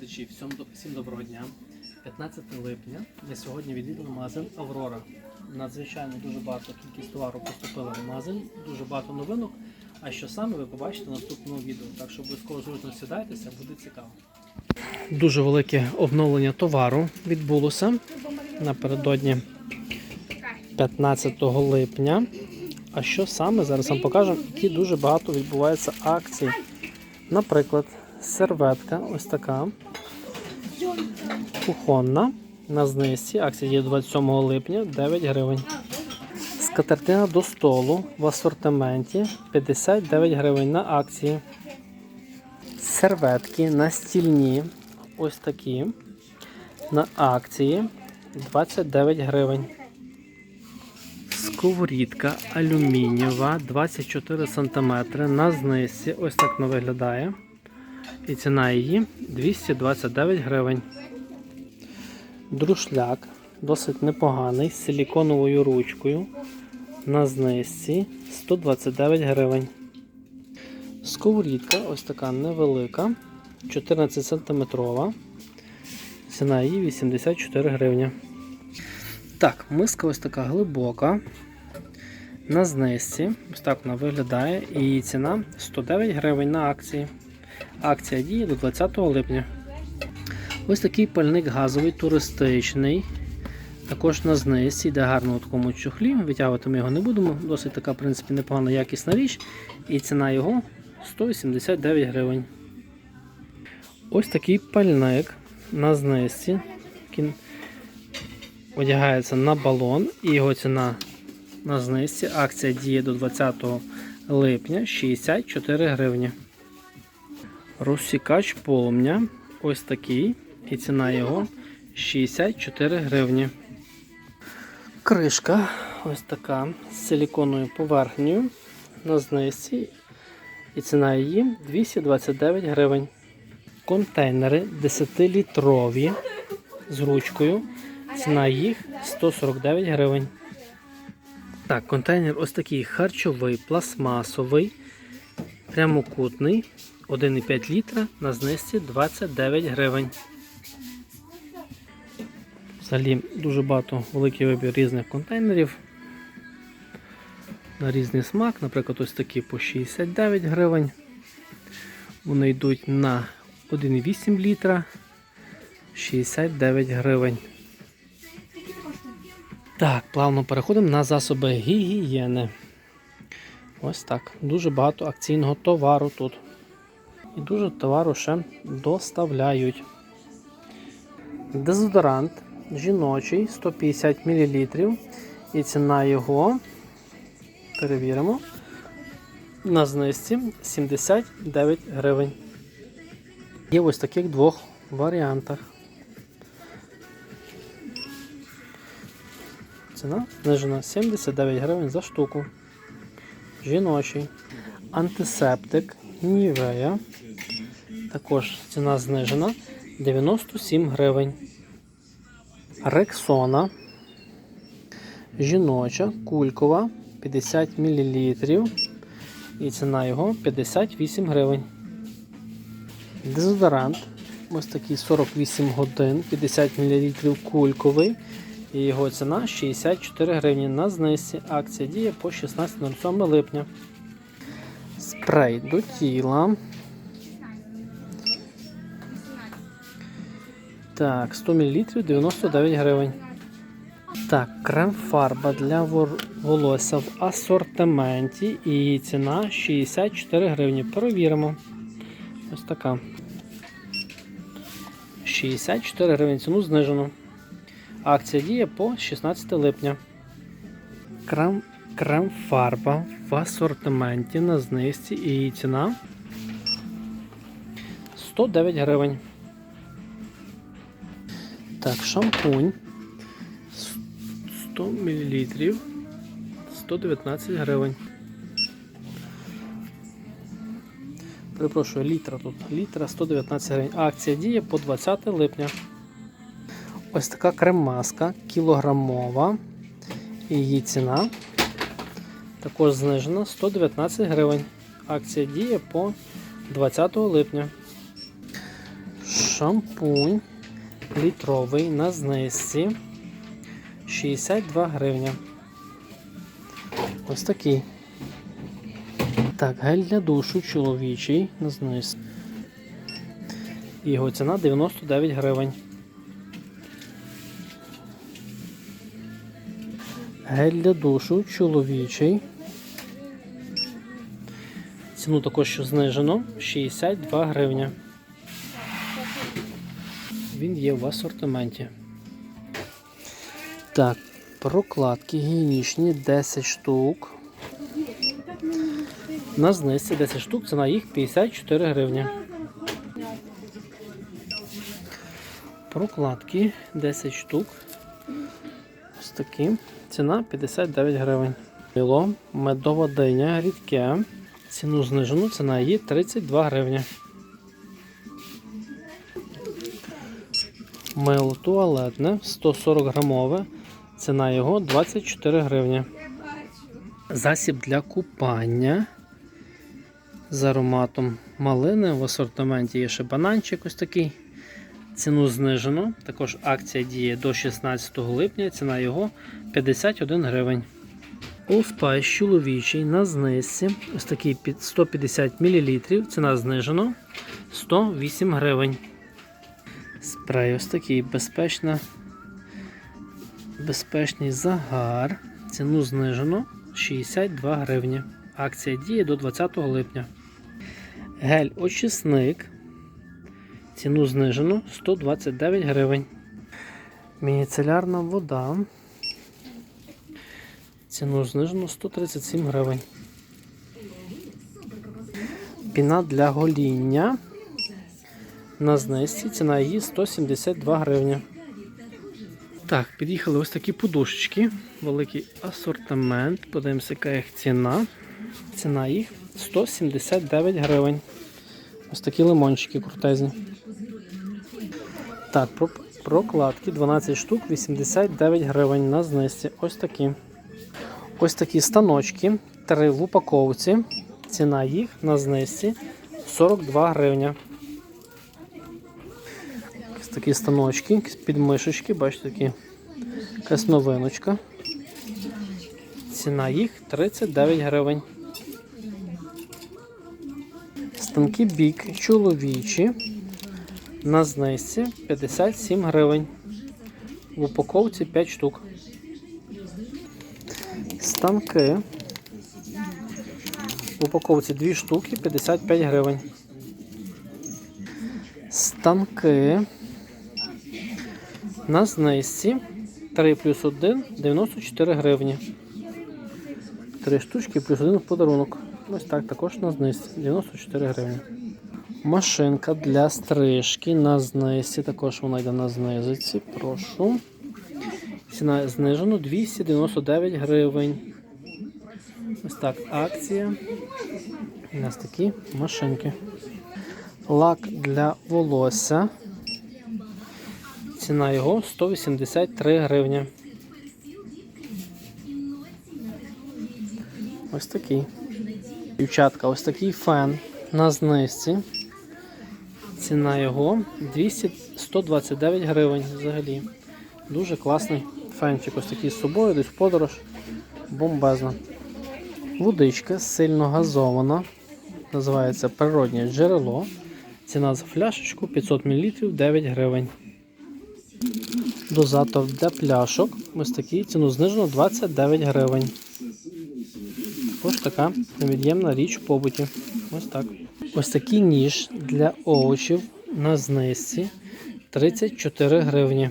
глядачі, всім, всім доброго дня. 15 липня ми сьогодні відвідали магазин Аврора. Надзвичайно дуже багато кількість товару поступила в магазин, дуже багато новинок. А що саме ви побачите в наступному відео. Так що обов'язково зручно сідайтеся, буде цікаво. Дуже велике обновлення товару відбулося напередодні 15 липня. А що саме зараз вам покажемо, які дуже багато відбуваються акцій. Наприклад, серветка ось така кухонна на знижці. Акція є 27 липня 9 гривень. Скатертина до столу в асортименті 59 гривень на акції. Серветки настільні ось такі на акції 29 гривень. Сковорідка алюмінієва 24 см на знизці. Ось так вона виглядає. І ціна її 229 гривень. Друшляк досить непоганий з силіконовою ручкою. На знизці 129 гривень. Сковорідка ось така невелика, 14 см. Ціна її 84 гривні. Так, миска ось така глибока. На знизці. Ось так вона виглядає. І ціна 109 гривень на акції. Акція діє до 20 липня. Ось такий пальник газовий, туристичний. Також на знизці йде гарно у такому чохлі. Витягувати ми його не будемо. Досить така, в принципі, непогана якісна річ. І ціна його 179 гривень. Ось такий пальник на знизці. Який одягається на балон і його ціна на знизці. Акція діє до 20 липня 64 гривні. Розсікач полум'я ось такий. І ціна його 64 гривні. Кришка ось така з силіконною поверхнею на знизці. І ціна її 229 гривень. Контейнери 10-літрові з ручкою. Ціна їх 149 гривень. Так, контейнер ось такий харчовий, пластмасовий, прямокутний, 1,5 літра на знизці 29 гривень. Взагалі дуже багато великий вибір різних контейнерів. На різний смак, наприклад, ось такі по 69 гривень. Вони йдуть на 1,8 літра 69 гривень. Так, плавно переходимо на засоби гігієни. Ось так. Дуже багато акційного товару тут. І дуже товару ще доставляють. Дезодорант жіночий 150 мл. І ціна його, перевіримо, на знижці 79 гривень. Є ось таких двох варіантах. Ціна знижена 79 гривень за штуку. Жіночий. Антисептик Нівея. Також ціна знижена 97 гривень. Рексона. Жіноча, кулькова 50 мл. І ціна його 58 гривень. Дезодорант. Ось такий 48 годин, 50 мл кульковий. І його ціна 64 гривні на знижці. Акція діє по 16.07 липня. Спрей до тіла. Так, 100 мл 99 гривень. Так, крем-фарба для волосся в асортименті. І ціна 64 гривні. Перевіримо. Ось така. 64 гривень. Ціну знижено. Акція діє по 16 липня. Крем, крем-фарба в асортименті на знижці і ціна 109 гривень. Так, шампунь 100 мл 119 гривень. Перепрошую, літра тут. Літра 119 гривень. Акція діє по 20 липня. Ось така крем-маска кілограмова. Її ціна також знижена 119 гривень. Акція діє по 20 липня. Шампунь літровий на знизці 62 гривня. Ось такий. Так, гель для душу чоловічий на знизці. Його ціна 99 гривень. Гель для душу чоловічий. Ціну також що знижено 62 гривня. Він є в асортименті. Так, прокладки гігієнічні 10 штук. На знизці 10 штук, ціна їх 54 гривні. Прокладки 10 штук. Ось такі. Ціна 59 гривень. Мило, медова диня, рідке. Ціну знижену, ціна її 32 гривні. Мило туалетне 140 грамове. Ціна його 24 гривні. Засіб для купання з ароматом малини. В асортименті є ще бананчик ось такий. Ціну знижено. Також акція діє до 16 липня. Ціна його 51 гривень. Old Spice чоловічий на знизці. Ось такий під 150 мл. Ціна знижено 108 гривень. Спрей ось такий безпечна, безпечний загар. Ціну знижено 62 гривні. Акція діє до 20 липня. Гель очисник. Ціну знижено 129 гривень. Мініцелярна вода. Ціну знижено 137 гривень. Піна для гоління. На знизці ціна її 172 гривні. Так, під'їхали ось такі подушечки. Великий асортимент. Подивимося, яка їх ціна. Ціна їх 179 гривень. Ось такі лимончики крутезні. Так, прокладки 12 штук, 89 гривень на знизці. Ось такі. Ось такі станочки. Три в упаковці. Ціна їх на знизці 42 гривня. Такі станочки, підмишечки, бачите, такі якась новиночка. Ціна їх 39 гривень. Станки бік чоловічі. На знизці 57 гривень. В упаковці 5 штук. Станки. В упаковці 2 штуки 55 гривень. Станки. На знизці 3 плюс 1 94 гривні. 3 штучки плюс 1 в подарунок. Ось так також на знизці 94 гривні. Машинка для стрижки на знизці. Також вона йде на знизиці. Прошу. Ціна знижена 299 гривень. Ось так, акція. У нас такі машинки. Лак для волосся. Ціна його 183 гривні. Ось такий. Дівчатка, ось такий фен на знизці. Ціна його 200, 129 гривень взагалі. Дуже класний фенчик. Ось такий з собою, десь в подорож. Бомбезно. Водичка сильно газована. Називається природнє джерело. Ціна за фляшечку 500 мл 9 гривень. Дозатор для пляшок. Ось такий ціну знижено 29 гривень. Також така невід'ємна річ в побуті. Ось так. Ось такий ніж для овочів на знизці 34 гривні.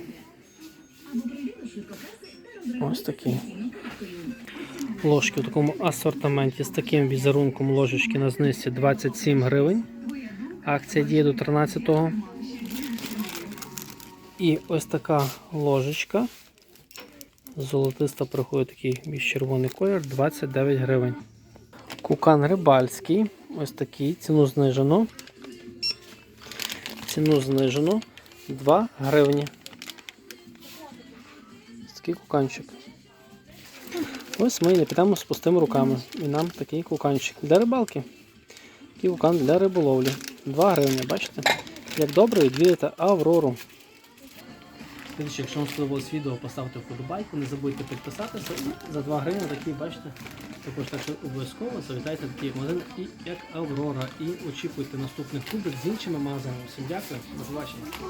Ось такий. Ложки в такому асортименті з таким візерунком ложечки на знизці 27 гривень. Акція діє до 13-го. І ось така ложечка. Золотиста приходить такий більш червоний колір 29 гривень. Кукан рибальський. Ось такий. Ціну знижено. Ціну знижено 2 гривні. Ось такий куканчик. Ось ми не підемо з пустими руками. І нам такий куканчик. Для рибалки. Такий кукан для риболовлі. 2 гривні, бачите? як добре відвідати Аврору. Глядачі, Якщо вам сподобалось відео, поставте вподобайку, не забудьте підписатися. За 2 гривні такі, бачите, також так що обов'язково завітайте такий магазин, і як Аврора. І очікуйте наступних кубик з іншими магазинами. Всім дякую, до побачення.